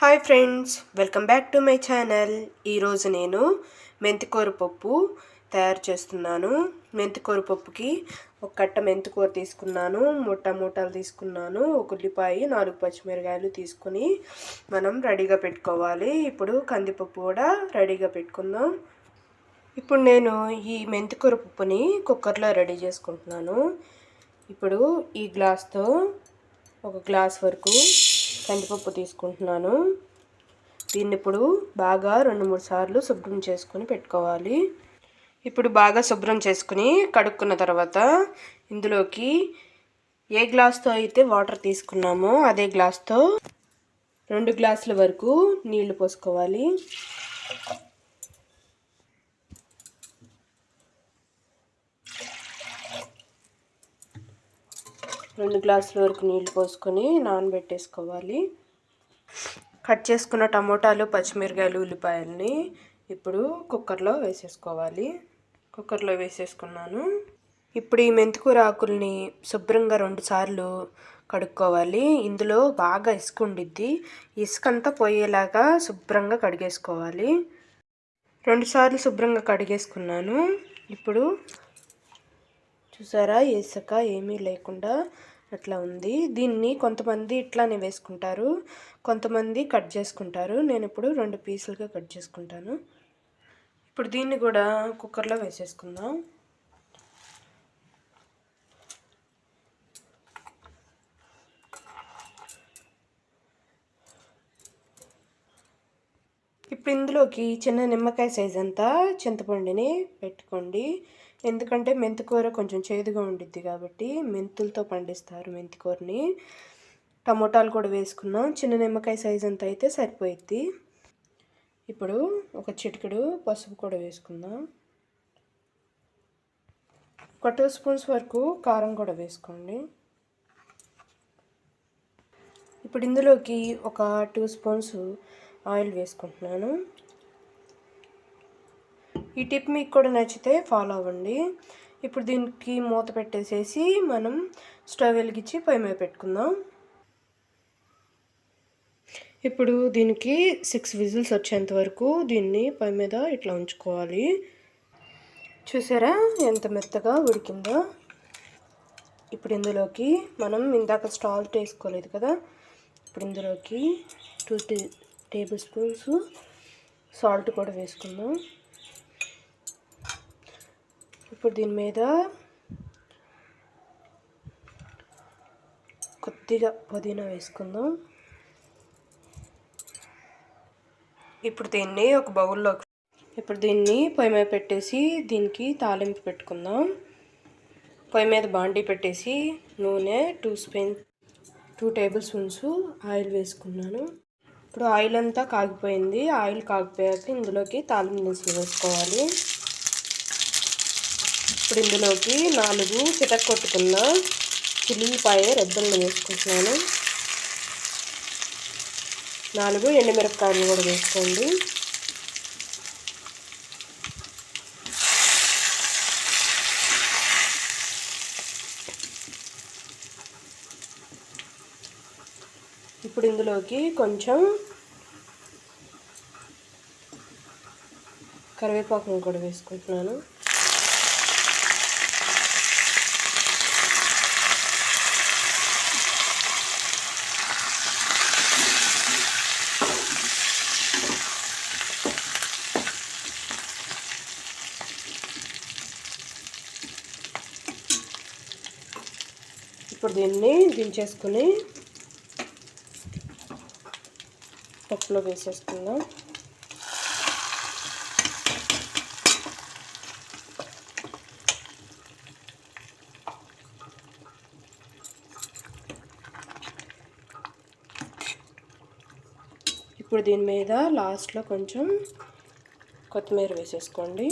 Hi friends welcome back to my channel. ఈరోజు నేను మెంతికూర పప్పు తయారు చేస్తున్నాను. మెంతికూర పప్పుకి ఒక కట్ట మెంతికూర తీసుకున్నాను. ముట్ట మూటలు తీసుకున్నాను. ఒక ఉల్లిపాయ నాలుగు పచ్చిమిరకాయలు తీసుకుని మనం రెడీగా పెట్టుకోవాలి. ఇప్పుడు కందిపప్పు కూడా రెడీగా పెట్టుకుందాం. ఇప్పుడు నేను ఈ మెంతికూర పప్పుని కుక్కర్లో రెడీ చేసుకుంటున్నాను. ఇప్పుడు ఈ గ్లాస్తో ఒక గ్లాస్ వరకు కందిపప్పు తీసుకుంటున్నాను. దీన్ని ఇప్పుడు బాగా రెండు మూడు సార్లు శుభ్రం చేసుకొని పెట్టుకోవాలి. ఇప్పుడు బాగా శుభ్రం చేసుకుని కడుక్కున్న తర్వాత ఇందులోకి ఏ గ్లాస్తో అయితే వాటర్ తీసుకున్నామో అదే గ్లాస్తో రెండు గ్లాసుల వరకు నీళ్ళు పోసుకోవాలి. రెండు గ్లాసుల వరకు నీళ్ళు పోసుకొని నానబెట్టేసుకోవాలి. కట్ చేసుకున్న టమోటాలు పచ్చిమిరకాయలు ఉల్లిపాయలని ఇప్పుడు కుక్కర్లో వేసేసుకోవాలి. కుక్కర్లో వేసేసుకున్నాను. ఇప్పుడు ఈ మెంతికూర ఆకుల్ని శుభ్రంగా రెండు సార్లు కడుక్కోవాలి. ఇందులో బాగా ఇసుక ఉండిద్ది. ఇసుక అంతా పోయేలాగా శుభ్రంగా కడిగేసుకోవాలి. రెండుసార్లు శుభ్రంగా కడిగేసుకున్నాను. ఇప్పుడు చూసారా? ఇసుక ఏమీ లేకుండా అట్లా ఉంది. దీన్ని కొంతమంది ఇట్లానే వేసుకుంటారు. కొంతమంది కట్ చేసుకుంటారు. నేను ఇప్పుడు రెండు పీసులుగా కట్ చేసుకుంటాను. ఇప్పుడు దీన్ని కూడా కుక్కర్లో వేసేసుకుందాం. ఇప్పుడు ఇందులోకి చిన్న నిమ్మకాయ సైజ్ అంతా చింతపండుని పెట్టుకోండి. ఎందుకంటే మెంతికూర కొంచెం చేదుగా ఉండిద్ది కాబట్టి మెంతులతో పండిస్తారు మెంతికూరని టమోటాలు కూడా వేసుకున్నాం. చిన్న నిమ్మకాయ సైజ్ అంతా అయితే సరిపోయిద్ది. ఇప్పుడు ఒక చిటికెడు పసుపు కూడా వేసుకుందాం. ఒక టూ స్పూన్స్ వరకు కారం కూడా వేసుకోండి. ఇప్పుడు ఇందులోకి ఒక టూ స్పూన్స్ ఆయిల్ వేసుకుంటున్నాను. ఈ టిప్ మీకు కూడా నచ్చితే ఫాలో అవ్వండి. ఇప్పుడు దీనికి మూత పెట్టేసేసి మనం స్టవ్ వెలిగించి పై మీద పెట్టుకుందాం. ఇప్పుడు దీనికి సిక్స్ విజిల్స్ వచ్చేంత వరకు దీన్ని పై మీద ఇట్లా ఉంచుకోవాలి. చూసారా ఎంత మెత్తగా ఉడికిందో? ఇప్పుడు ఇందులోకి మనం ఇందాక స్టాల్ట్ వేసుకోలేదు కదా? ఇప్పుడు ఇందులోకి టూ టేబుల్ స్పూన్స్ సాల్ట్ కూడా వేసుకుందాం. ఇప్పుడు దీని మీద కొద్దిగా పుదీనా వేసుకుందాం. ఇప్పుడు దీన్ని ఒక బౌల్లో ఇప్పుడు దీన్ని పొయ్యి మీద పెట్టేసి దీనికి తాలింపు పెట్టుకుందాం. పొయ్యి మీద బాండీ పెట్టేసి నూనె two spoon two tablespoons oil వేసుకున్నాను. ఇప్పుడు ఆయిల్ అంతా కాగిపోయింది. ఆయిల్ కాగిపోయాక ఇందులోకి తాలింపు దినుసులు వేసుకోవాలి. ఇప్పుడు ఇందులోకి నాలుగు చిటక్ కొట్టుకున్న చిల్లిపాయ రెబ్బలను వేసుకుంటున్నాను. నాలుగు ఎండుమిరపకాయలు కూడా వేసుకోండి. ఇప్పుడు ఇందులోకి కొంచెం కరివేపాకును కూడా వేసుకుంటున్నాను. ఇప్పుడు దీన్ని దించేసుకుని పప్పులో వేసేసుకుందాం ఇప్పుడు దీని మీద లాస్ట్లో కొంచెం కొత్తిమీర వేసేసుకోండి.